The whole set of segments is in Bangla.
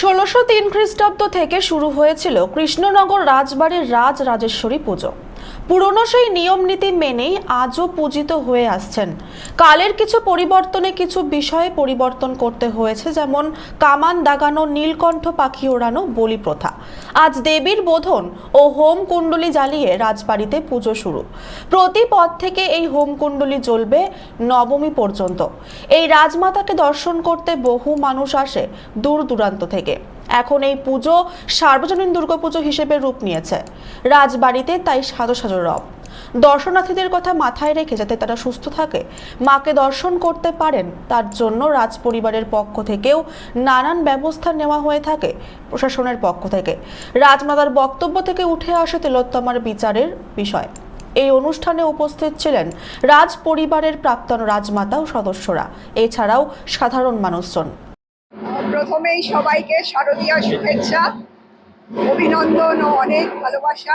ষোলোশো তিন খ্রিস্টাব্দ থেকে শুরু হয়েছিল কৃষ্ণনগর রাজবাড়ির রাজ রাজেশ্বরী পুজো। পুরনো সেই নিয়ম নীতি মেনেই আজও পূজিত হয়ে আসছেন। কালের কিছু পরিবর্তনে কিছু বিষয়ে পরিবর্তন করতে হয়েছে, যেমন কামান দাগানো নীলকণ্ঠ পাখি ওড়ানো বলি প্রথা। আজ দেবীর বোধন ও হোম কুণ্ডলী জ্বালিয়ে রাজবাড়িতে পুজো শুরু। প্রতি পদ থেকে এই হোম কুণ্ডলী জ্বলবে নবমী পর্যন্ত। এই রাজমাতাকে দর্শন করতে বহু মানুষ আসে দূর দূরান্ত থেকে। এখন এই পুজো সার্বজনীন দুর্গাপুজো হিসেবে রূপ নিয়েছে। রাজবাড়িতে তাই সাজো সাজো রব। দর্শনার্থীদের কথা মাথায় রেখে যাতে তারা সুস্থ থাকে, মাকে দর্শন করতে পারেন, তার জন্য রাজ পরিবারের পক্ষ থেকেও নানান ব্যবস্থা নেওয়া হয়ে থাকে প্রশাসনের পক্ষ থেকে। রাজমাতার বক্তব্য থেকে উঠে আসে তিলোত্তমার বিচারের বিষয়। এই অনুষ্ঠানে উপস্থিত ছিলেন রাজ পরিবারের প্রাক্তন রাজমাতা ও সদস্যরা, এছাড়াও সাধারণ মানুষজন। প্রথমেই সবাইকে শারদীয় শুভেচ্ছা, অভিনন্দন ও অনেক ভালোবাসা।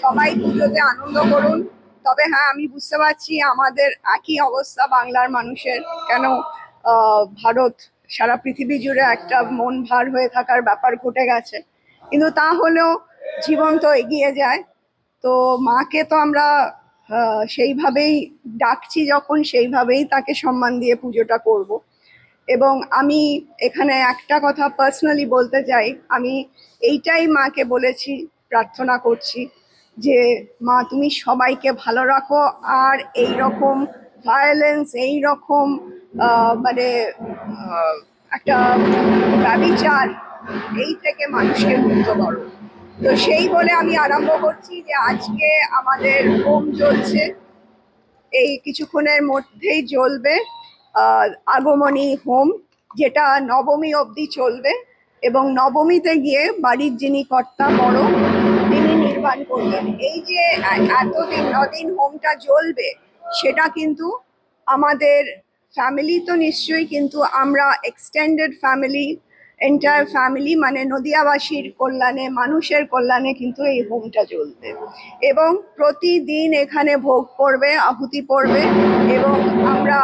সবাই পুজোতে আনন্দ করুন। তবে হ্যাঁ আমি বুঝতে পারছি আমাদের একই অবস্থা বাংলার মানুষের। কেন ভারত, সারা পৃথিবী জুড়ে একটা মন ভার হয়ে থাকার ব্যাপার ঘটে গেছে। কিন্তু তা হলেও জীবন তো এগিয়ে যায়। তো মাকে তো আমরা সেইভাবেই ডাকছি যখন, সেইভাবেই তাকে সম্মান দিয়ে পুজোটা করব। এবং আমি এখানে একটা কথা পার্সোনালি বলতে চাই। আমি এইটাই মাকে বলেছি, প্রার্থনা করছি যে, মা, তুমি সবাইকে ভালো রাখো আর এই রকম ভায়োলেন্স এই রকম মানে একটা ব্যবিচার, এই থেকে মানুষকে মুক্ত করো। তো সেই বলে আমি আরম্ভ করছি যে, আজকে আমাদের হোম চলছে এই কিছুক্ষণের মধ্যেই জ্বলবে। আগমনী হোম, যেটা নবমী অবধি চলবে এবং নবমীতে গিয়ে বাড়ির যিনি কর্তা বড়, তিনি নির্মাণ করবেন। এই যে এতদিন, নদিন হোমটা জ্বলবে, সেটা কিন্তু আমাদের ফ্যামিলি তো নিশ্চয়ই, কিন্তু আমরা এক্সটেন্ডেড ফ্যামিলি এন্টায়ার ফ্যামিলি মানে নদিয়াবাসীর কল্যাণে, মানুষের কল্যাণে কিন্তু এই হোমটা চলবে এবং প্রতিদিন এখানে ভোগ পড়বে, আহুতি পড়বে এবং আমরা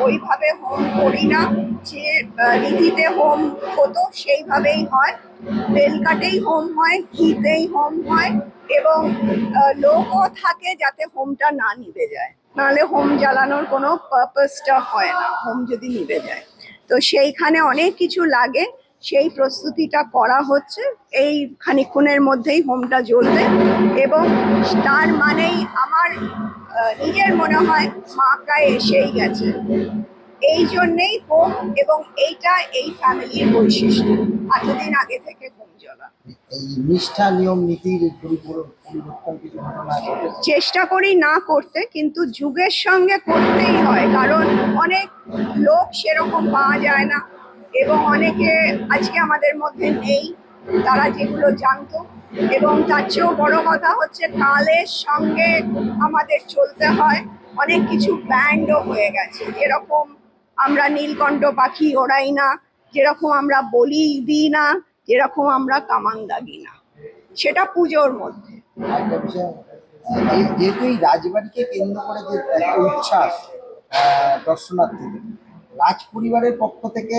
ওইভাবে হোম করি না। যে রীতিতে হোম হতো, সেইভাবেই হয়। বেলকাটেই হোম হয়, ঘিতেই হোম হয় এবং লোকও থাকে যাতে হোমটা না নিভে যায়। নাহলে হোম জ্বালানোর কোনো পারপাসটা হয় না হোম যদি নিভে যায়। তো সেইখানে অনেক কিছু লাগে, সেই প্রস্তুতিটা করা হচ্ছে। এই খানিক্ষণের মধ্যেই হোমটা জ্বলবে এবং তার মানেই আমার নিজের মনে হয় মা প্রায় এসেই গেছে। এই জন্যেই হোক এবং এইটা এই ফ্যামিলির বৈশিষ্ট্য এতদিন আগে থেকে এই নিষ্ঠা নিয়ম নীতির চেষ্টা করি না করতে কিন্তু যুগের সঙ্গে করতেই হয় কারণ অনেক লোক সেরকম পাওয়া যায় না এবং অনেকে আজকে আমাদের মধ্যে নেই তারা যেগুলো জানতো। এবং তার চেয়েও বড় কথা হচ্ছে কালের সঙ্গে আমাদের চলতে হয়। অনেক কিছু ব্যান্ডও হয়ে গেছে। যেরকম আমরা নীলকণ্ঠ পাখি ওড়াই না, যেরকম আমরা বলি দিই না, যেরকম আমরা কামান দাগি না। সেটা পুজোর মধ্যে। এই- যেহেতু এই রাজবাড়িকে কেন্দ্র করে যে উচ্ছ্বাস দর্শনার্থীদের, রাজ পরিবারের পক্ষ থেকে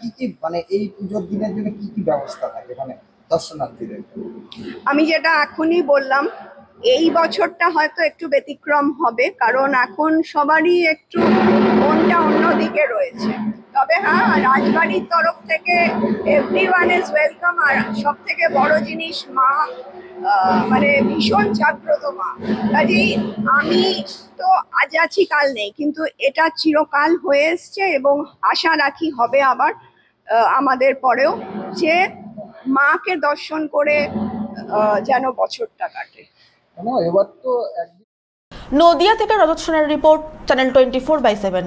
কি কি মানে এই পুজোর দিনের জন্য কি কি ব্যবস্থা থাকে? মানে দর্শনার্থীদের। আমি যেটা এখনই বললাম, এই বছরটা হয়তো একটু ব্যতিক্রম হবে, কারণ এখন সবারই একটু মনটা অন্যদিকে রয়েছে। তবে হ্যাঁ রাজবাড়ির তরফ থেকে এভরি ওয়ান ইজ ওয়েলকাম আর সব থেকে বড় জিনিস মা মানে ভীষণ জাগ্রত মা। কাজেই আমি তো আজ আছি, কাল নেই, কিন্তু এটা চিরকাল হয়ে এসছে এবং আশা রাখি হবে আবার আমাদের পরেও যে মাকে দর্শন করে আহ, যেন বছরটা কাটে। এবার তো নদিয়া থেকে রজত সোনার report channel twenty four by seven.